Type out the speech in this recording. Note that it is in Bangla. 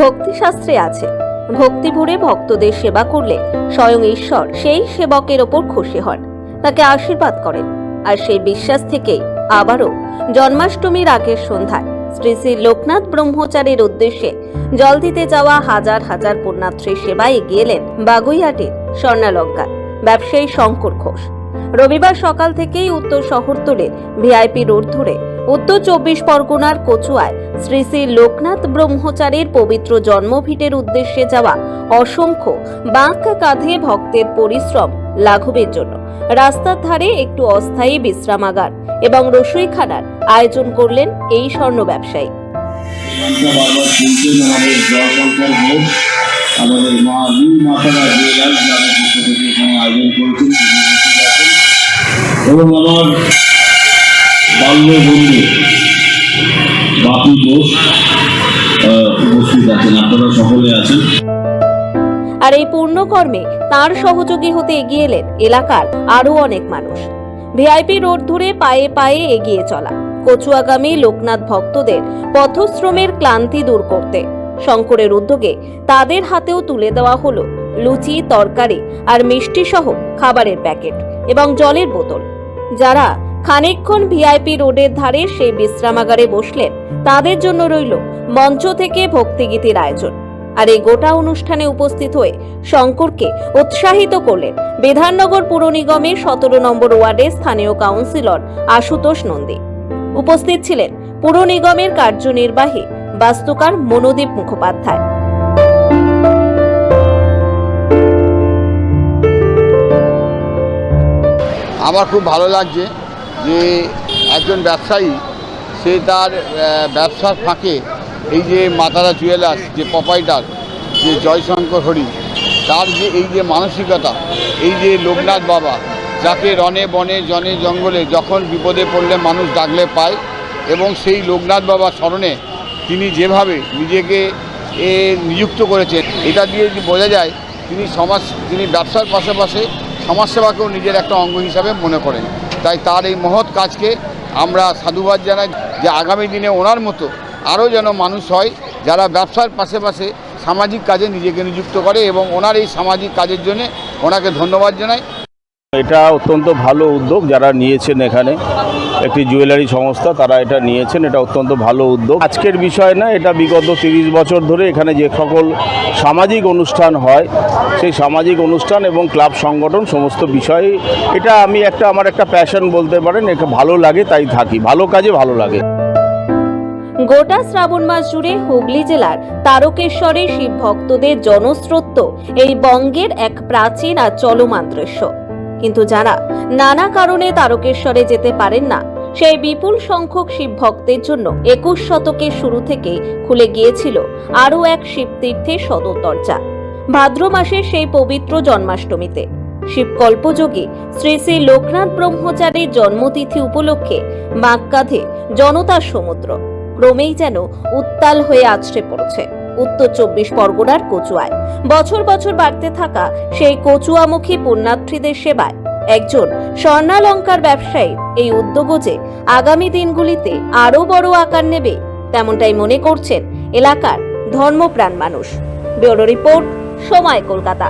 ভক্তিশাস্ত্রে আছে। ভক্তি ভরে ভক্তদের সেবা করলে স্বয়ং ঈশ্বর সেই সেবকের ওপর খুশি হন, তাকে আশীর্বাদ করেন। আর সেই বিশ্বাস থেকেই আবারও জন্মাষ্টমীর আগের সন্ধ্যায় শ্রী শ্রী লোকনাথ ব্রহ্মচারীর উদ্দেশ্যে জল দিতে যাওয়া হাজার হাজার পুণ্যাত্রীর সেবায় এগিয়ে এলেন বাগুইহাটের স্বর্ণালঙ্কার ব্যবসায়ী শঙ্কর ঘোষ। রবিবার সকাল থেকেই উত্তর শহরতলির ভিআইপি রোড ধরে উত্তর চব্বিশ পরগনার কচুয়ায় শ্রী শ্রী লোকনাথ ব্রহ্মচারীর পবিত্র জন্মভিটের উদ্দেশ্যে যাওয়া অসংখ্য বাঁক কাঁধে ভক্তের পরিশ্রম লাঘবের জন্য রাস্তার ধারে একটু অস্থায়ী বিশ্রামাগার এবং রসইখানার আয়োজন করলেন এই স্বর্ণ ব্যবসায়ী আমাদের মা মাতারা আয়োজন করেছেন। এবং আমার উপস্থিত আছেন, আপনারা সকলে আছেন। আর এই পূর্ণকর্মে তার সহযোগী হতে এগিয়ে এলেন এলাকার আরও অনেক মানুষ। ভিআইপি রোড ধরে পায়ে পায়ে এগিয়ে চলা, কচুয়াগামী লোকনাথ ভক্তদের পথশ্রমের ক্লান্তি দূর করতে। শঙ্করের উদ্যোগে তাদের হাতেও তুলে দেওয়া হলো লুচি, তরকারি আর মিষ্টি সহ খাবারের প্যাকেট এবং জলের বোতল। যারা খানিকক্ষণ ভিআইপি রোডের ধারে সেই বিশ্রামাগারে বসলেন তাদের জন্য রইল মঞ্চ থেকে ভক্তিগীতির আয়োজন। আর এই গোটা অনুষ্ঠানে উপস্থিত হয়ে শঙ্করকে উৎসাহিত করলেন বিধাননগর পুর নিগমের সতেরো নম্বর ওয়ার্ডের স্থানীয় কাউন্সিলর আশুতোষ নন্দী। উপস্থিত ছিলেন পুর নিগমের কার্যনির্বাহী বাস্তুকার মনোদীপ মুখোপাধ্যায়। আমার খুব ভালো লাগছে। যে একজন ব্যবসায়ী, সে তার ব্যবসার ফাঁকে এই যে মাতারা জুয়েলার্স যে প্রপাইটার যে জয়শঙ্কর হরি, তার যে এই যে মানসিকতা, এই যে লোকনাথ বাবা, যাকে রনে বনে জনে জঙ্গলে যখন বিপদে পড়লে মানুষ ডাকলে পায় এবং সেই লোকনাথ বাবা স্মরণে তিনি যেভাবে নিজেকে, এ, নিযুক্ত করেছেন, এটা দিয়ে যে বোঝা যায়, তিনি সমাজ, তিনি ব্যবসার পাশাপাশি সমাজসেবাকেও নিজের একটা অঙ্গ হিসাবে মনে করেন। তাই তার এই মহৎ কাজকে আমরা সাধুবাদ জানাই যে আগামী দিনে ওনার মতো আরও যেন মানুষ হয় যারা ব্যবসার পাশে সামাজিক কাজে নিজেকে নিযুক্ত করে এবং ওনার এই সামাজিক কাজের জন্য ওনাকে ধন্যবাদ জানাই। এটা অত্যন্ত ভালো উদ্যোগ যারা নিয়েছেন এখানে। একটি জুয়েলারি সংস্থা, তারা এটা নিয়েছেন, এটা অত্যন্ত ভালো উদ্যোগ। আজকের বিষয় না, এটা বিগত তিরিশ বছর ধরে এখানে যে সকল সামাজিক অনুষ্ঠান হয়, সেই সামাজিক অনুষ্ঠান এবং ক্লাব সংগঠন, সমস্ত বিষয়ে, এটা আমি একটা, আমার একটা প্যাশন বলতে পারেন, এটা ভালো লাগে, তাই থাকি। ভালো কাজে ভালো লাগে। গোটা শ্রাবণ মাস জুড়ে হুগলি জেলার তারকেশ্বরে শিব ভক্তদের জনস্রোত, এই বঙ্গের এক প্রাচীন আর চলমান দৃশ্য। কিন্তু যারা নানা কারণে তারকেশ্বরে যেতে পারেন না, সেই বিপুল সংখ্যক শিব ভক্তের জন্য একুশ শতকের শুরু থেকে খুলে গিয়েছিল আরও এক শিবতীর্থের সদর দরজা। ভাদ্র মাসের সেই পবিত্র জন্মাষ্টমীতে শিবকল্পযোগী শ্রী শ্রী লোকনাথ ব্রহ্মচারীর জন্মতিথি উপলক্ষে বাঁক কাঁধে জনতার সমুদ্র। ক্রমেই যেন উত্তাল হয়ে আছড়ে পড়েছে। উত্তর চব্বিশ পরগনার কচুয়ায়। বছর বছর বাড়তে থাকা সেই কচুয়ামুখী পুণ্যার্থীদের সেবায় একজন স্বর্ণালঙ্কার ব্যবসায়ী এই উদ্যোগ যে আগামী দিনগুলিতে আরও বড় আকার নেবে, তেমনটাই মনে করছেন এলাকার ধর্মপ্রাণ মানুষ। ব্যুরো রিপোর্ট, সময় কলকাতা।